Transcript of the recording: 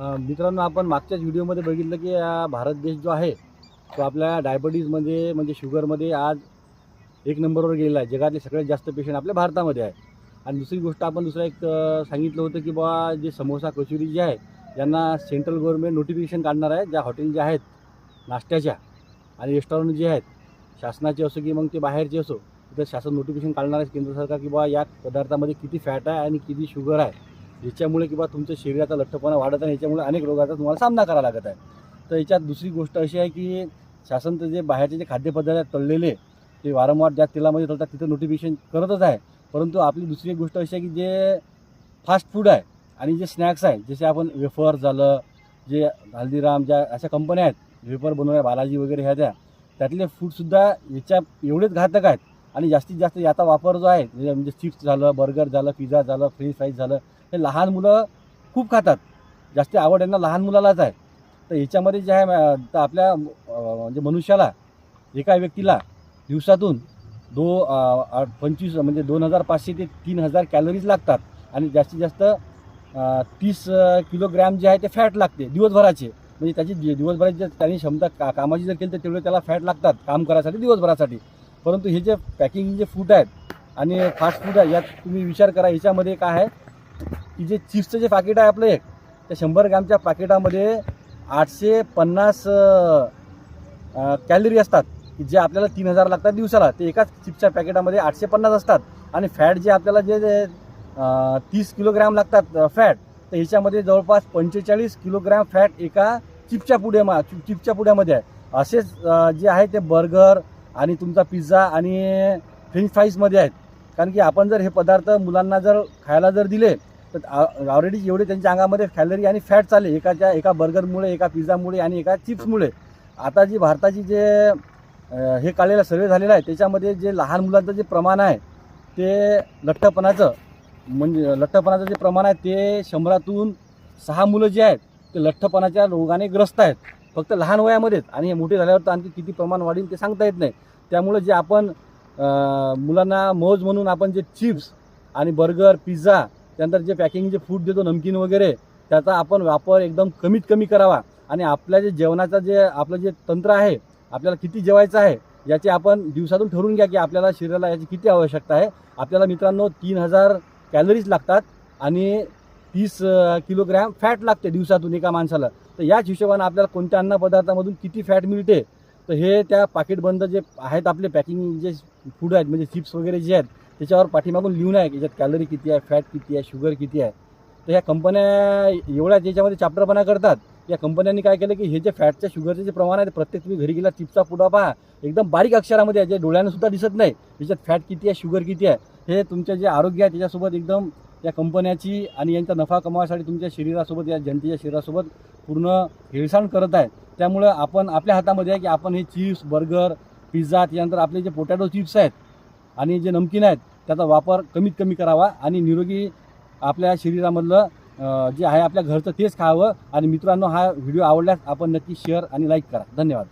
मित्रांनो आपण मागच्याच व्हिडिओमध्ये बघितलं की भारत देश जो आहे तो आपल्या डायबिटीजमध्ये म्हणजे शुगरमध्ये आज एक नंबरवर गेलेला आहे. जगातले सगळ्यात जास्त पेशंट आपल्या भारतामध्ये आहे. आणि दुसरी गोष्ट आपण दुसरं एक सांगितलं होतं की बा जे समोसा कचोरी जे आहे त्यांना सेंट्रल गव्हर्नमेंट नोटिफिकेशन काढणार आहे. ज्या हॉटेल जे आहेत नाश्त्याच्या आणि रेस्टॉरंट जे आहेत शासनाचे असो की मग ते बाहेरचे असो तर शासन नोटिफिकेशन काढणार आहे केंद्र सरकार की बा या पदार्थामध्ये किती फॅट आहे आणि किती शुगर आहे. याच्यामुळे किंवा तुमच्या शरीराचा लठ्ठपणा वाढत आहे याच्यामुळे अनेक रोगाचा तुम्हाला सामना करावा लागत आहे. तर याच्यात दुसरी गोष्ट अशी आहे की शासन तर जे बाहेरचे जे खाद्यपदार्थ तळलेले ते वारंवार ज्या तेलामध्ये तळतात तिथं नोटिफिकेशन करतच आहे. परंतु आपली दुसरी एक गोष्ट अशी आहे की जे फास्ट फूड आहे आणि जे स्नॅक्स आहे जसे आपण वेफर झालं जे हल्दीराम ज्या अशा कंपन्या आहेत वेफर बनवण्या बालाजी वगैरे ह्या त्या त्यातले फूडसुद्धा याच्या एवढेच घातक आहेत. आणि जास्तीत जास्त याचा वापर जो आहे म्हणजे म्हणजे चिप्स झालं बर्गर झालं पिझ्झा झालं फ्रेंच फ्राईज झालं हे लहान मुलं खूप खातात. जास्त आवड यांना लहान मुलालाच आहे. तर याच्यामध्ये जे आहे तर आपल्या म्हणजे मनुष्याला एका व्यक्तीला दिवसातून दो आठ- पंचवीस म्हणजे दोन हजार पाचशे ते तीन हजार कॅलरीज लागतात. आणि जास्तीत जास्त तीस किलोग्रॅम जे आहे ते फॅट लागते दिवसभराचे. म्हणजे त्याची दिवसभराची जर त्यांनी क्षमता का कामाची जर केली तर तेवढे त्याला फॅट लागतात काम करायसाठी दिवसभरासाठी. परंतु हे जे पॅकिंग जे फूड आहेत आणि फास्ट फूड आहे यात तुम्ही विचार करा याच्यामध्ये काय आहे की जे चिप्सचं जे पाकिट आहे आपलं एक त्या शंभर ग्रॅमच्या पाकिटामध्ये आठशे पन्नास कॅलरी असतात की जे आपल्याला तीन हजार लागतात दिवसाला. ते एकाच चिप्सच्या पॅकेटामध्ये आठशे पन्नास असतात. आणि फॅट जे आपल्याला जे जे, तीस किलोग्रॅम लागतात फॅट तर ह्याच्यामध्ये जवळपास पंचेचाळीस किलोग्रॅम फॅट एका चिपच्या पुढे मा चिप- चिपच्या पुड्यामध्ये आहे. असेच जे आहे ते बर्गर आणि तुमचा पिझ्झा आणि फ्रेंच फ्राईजमध्ये आहेत. कारण की आपण जर हे पदार्थ मुलांना जर खायला जर दिले तर ऑलरेडी एवढे त्यांच्या अंगामध्ये कॅलरी आणि फॅट चालले एकाच्या एका बर्गरमुळे एका पिझ्झामुळे आणि एका चिप्समुळे आता जी भारताची जे हे काढलेला सर्वे झालेला आहे त्याच्यामध्ये जे लहान मुलांचं जे प्रमाण आहे ते लठ्ठपणाचं म्हणजे लठ्ठपणाचं जे प्रमाण आहे ते शंभरातून सहा मुलं जे आहेत ते लठ्ठपणाच्या रोगाने ग्रस्त आहेत. फक्त लहान वयामध्येच आणि हे मोठे झाल्यावर तर आणखी किती प्रमाण वाढेल ते सांगता येत नाही. त्यामुळं जे आपण मुलांना मौज म्हणून आपण जे चिप्स आणि बर्गर पिझ्झा त्यानंतर जे पॅकिंग जे फूड देतो नमकीन वगैरे त्याचा आपण वापर एकदम कमीत कमी करावा. आणि आपल्या जे जेवणाचं जे आपलं जे तंत्र आहे आपल्याला किती जेवायचं आहे याचे आपण दिवसातून ठरवून घ्या की आपल्याला शरीराला याची किती आवश्यकता आहे. आपल्याला मित्रांनो तीन हजार कॅलरीज लागतात आणि तीस किलोग्रॅम फॅट लागते दिवसातून एका माणसाला. तर याच हिशोबानं आपल्याला कोणत्या अन्नपदार्थामधून किती फॅट मिळते तर हे त्या पाकिटबंद जे आहेत आपले पॅकिंग जे फूड आहेत म्हणजे चिप्स वगैरे जे आहेत त्याच्यावर पाठीमागून लिहून आहे की याच्यात कॅलरी किती आहे फॅट किती आहे शुगर किती आहे. तर ह्या कंपन्या एवढ्या त्याच्यामध्ये चाप्टरपणा करतात या कंपन्यांनी काय केलं की हे जे फॅटच्या शुगरचे जे प्रमाण आहे ते प्रत्येक तुम्ही घरी गेला चिप्सचा पुडा पहा एकदम बारीक अक्षरामध्ये आहे जे डोळ्यानं सुद्धा दिसत नाही. त्याच्यात फॅट किती आहे शुगर किती आहे हे तुमचं जे आरोग्य आहे त्याच्यासोबत एकदम या कंपन्याची आणि यांचा नफा कमवायसाठी तुमच्या शरीरासोबत या जनतेच्या शरीरासोबत पूर्ण हेळसांड करत आहे. त्यामुळं आपण आपल्या हातामध्ये आहे की आपण हे चिप्स बर्गर पिझ्झा त्यानंतर आपले जे पोटॅटो चिप्स आहेत आणि जे नमकीन आहेत त्याचा वापर कमीत कमी करावा आणि निरोगी आपल्या शरीरामधलं जे आहे आपल्या घरचं तेच खावं. आणि मित्रांनो हा व्हिडिओ आवडल्यास आपण नक्की शेअर आणि लाईक करा. धन्यवाद.